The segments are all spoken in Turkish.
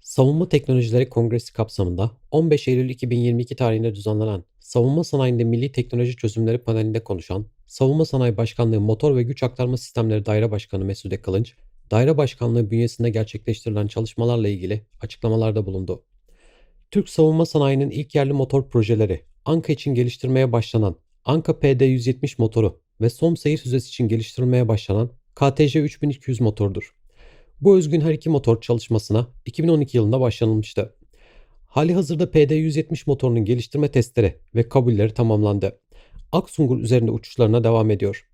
Savunma Teknolojileri Kongresi kapsamında 15 Eylül 2022 tarihinde düzenlenen Savunma Sanayinde Milli Teknoloji Çözümleri panelinde konuşan Savunma Sanayi Başkanlığı Motor ve Güç Aktarma Sistemleri Daire Başkanı Mesude Kılınç, Daire Başkanlığı bünyesinde gerçekleştirilen çalışmalarla ilgili açıklamalarda bulundu. Türk savunma sanayinin ilk yerli motor projeleri, Anka için geliştirmeye başlanan Anka PD-170 motoru ve SOM seyir füzesi için geliştirilmeye başlanan KTC 3200 motordur. Bu özgün her iki motor çalışmasına 2012 yılında başlanılmıştı. Hali hazırda PD-170 motorunun geliştirme testleri ve kabulleri tamamlandı. Aksungur üzerinde uçuşlarına devam ediyor.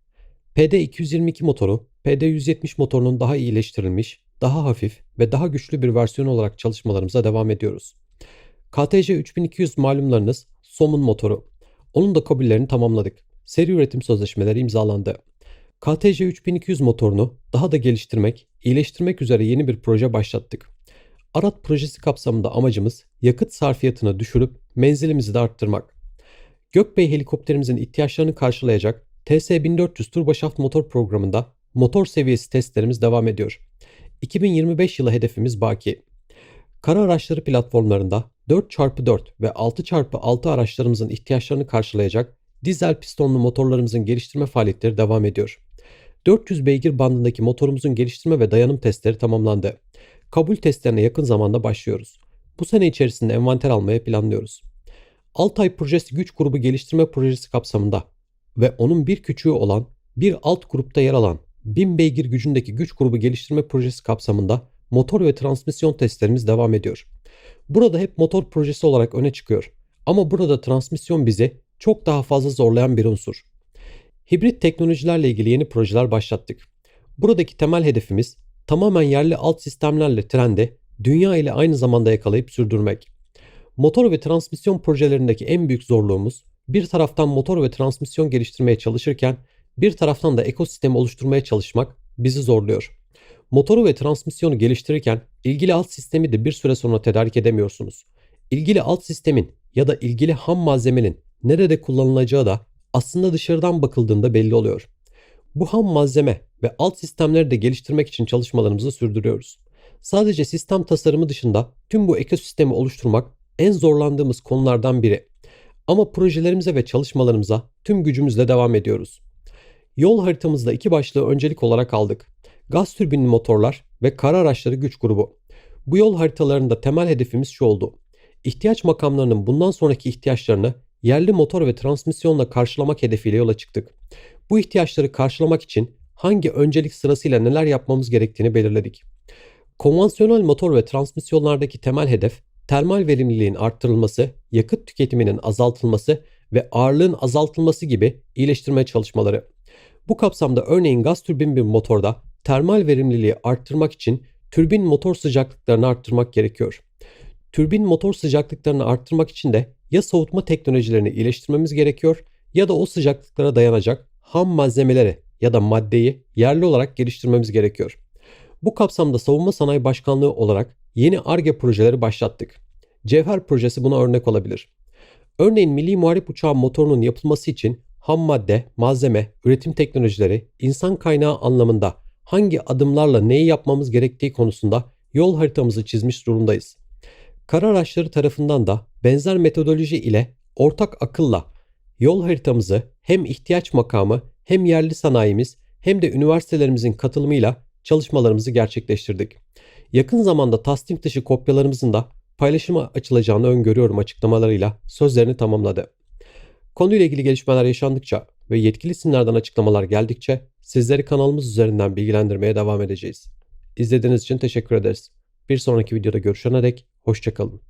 PD-222 motoru, PD-170 motorunun daha iyileştirilmiş, daha hafif ve daha güçlü bir versiyonu olarak çalışmalarımıza devam ediyoruz. KTC 3200 malumlarınız SOM'un motoru. Onun da kabullerini tamamladık. Seri üretim sözleşmeleri imzalandı. KTC 3200 motorunu daha da geliştirmek, iyileştirmek üzere yeni bir proje başlattık. Arat projesi kapsamında amacımız yakıt sarfiyatını düşürüp menzilimizi de arttırmak. Gökbey helikopterimizin ihtiyaçlarını karşılayacak TS1400 turboşaft motor programında motor seviyesi testlerimiz devam ediyor. 2025 yılı hedefimiz baki. Kara araçları platformlarında 4x4 ve 6x6 araçlarımızın ihtiyaçlarını karşılayacak dizel pistonlu motorlarımızın geliştirme faaliyetleri devam ediyor. 400 beygir bandındaki motorumuzun geliştirme ve dayanım testleri tamamlandı. Kabul testlerine yakın zamanda başlıyoruz. Bu sene içerisinde envanter almayı planlıyoruz. Altay Projesi Güç Grubu Geliştirme Projesi kapsamında ve onun bir küçüğü olan bir alt grupta yer alan 1000 beygir gücündeki güç grubu geliştirme projesi kapsamında motor ve transmisyon testlerimiz devam ediyor. Burada hep motor projesi olarak öne çıkıyor. Ama burada transmisyon bizi çok daha fazla zorlayan bir unsur. Hibrit teknolojilerle ilgili yeni projeler başlattık. Buradaki temel hedefimiz tamamen yerli alt sistemlerle trendi dünya ile aynı zamanda yakalayıp sürdürmek. Motor ve transmisyon projelerindeki en büyük zorluğumuz bir taraftan motor ve transmisyon geliştirmeye çalışırken bir taraftan da ekosistemi oluşturmaya çalışmak bizi zorluyor. Motoru ve transmisyonu geliştirirken ilgili alt sistemi de bir süre sonra tedarik edemiyorsunuz. İlgili alt sistemin ya da ilgili ham malzemenin nerede kullanılacağı da aslında dışarıdan bakıldığında belli oluyor. Bu ham malzeme ve alt sistemleri de geliştirmek için çalışmalarımızı sürdürüyoruz. Sadece sistem tasarımı dışında tüm bu ekosistemi oluşturmak en zorlandığımız konulardan biri. Ama projelerimize ve çalışmalarımıza tüm gücümüzle devam ediyoruz. Yol haritamızda iki başlığı öncelik olarak aldık. Gaz türbinli motorlar ve kara araçları güç grubu. Bu yol haritalarında temel hedefimiz şu oldu. İhtiyaç makamlarının bundan sonraki ihtiyaçlarını yerli motor ve transmisyonla karşılamak hedefiyle yola çıktık. Bu ihtiyaçları karşılamak için hangi öncelik sırasıyla neler yapmamız gerektiğini belirledik. Konvansiyonel motor ve transmisyonlardaki temel hedef termal verimliliğin arttırılması, yakıt tüketiminin azaltılması ve ağırlığın azaltılması gibi iyileştirme çalışmaları. Bu kapsamda örneğin gaz türbin bir motorda termal verimliliği arttırmak için türbin motor sıcaklıklarını arttırmak gerekiyor. Türbin motor sıcaklıklarını arttırmak için de ya soğutma teknolojilerini iyileştirmemiz gerekiyor ya da o sıcaklıklara dayanacak ham malzemeleri ya da maddeyi yerli olarak geliştirmemiz gerekiyor. Bu kapsamda Savunma Sanayi Başkanlığı olarak yeni ARGE projeleri başlattık. Cevher projesi buna örnek olabilir. Örneğin Milli Muharip Uçağı motorunun yapılması için ham madde, malzeme, üretim teknolojileri, insan kaynağı anlamında hangi adımlarla neyi yapmamız gerektiği konusunda yol haritamızı çizmiş durumdayız. Kara araçları tarafından da benzer metodoloji ile ortak akılla yol haritamızı hem ihtiyaç makamı hem yerli sanayimiz hem de üniversitelerimizin katılımıyla çalışmalarımızı gerçekleştirdik. Yakın zamanda tasdik dışı kopyalarımızın da paylaşıma açılacağını öngörüyorum açıklamalarıyla sözlerini tamamladı. Konuyla ilgili gelişmeler yaşandıkça ve yetkili isimlerden açıklamalar geldikçe sizleri kanalımız üzerinden bilgilendirmeye devam edeceğiz. İzlediğiniz için teşekkür ederiz. Bir sonraki videoda görüşene dek hoşçakalın.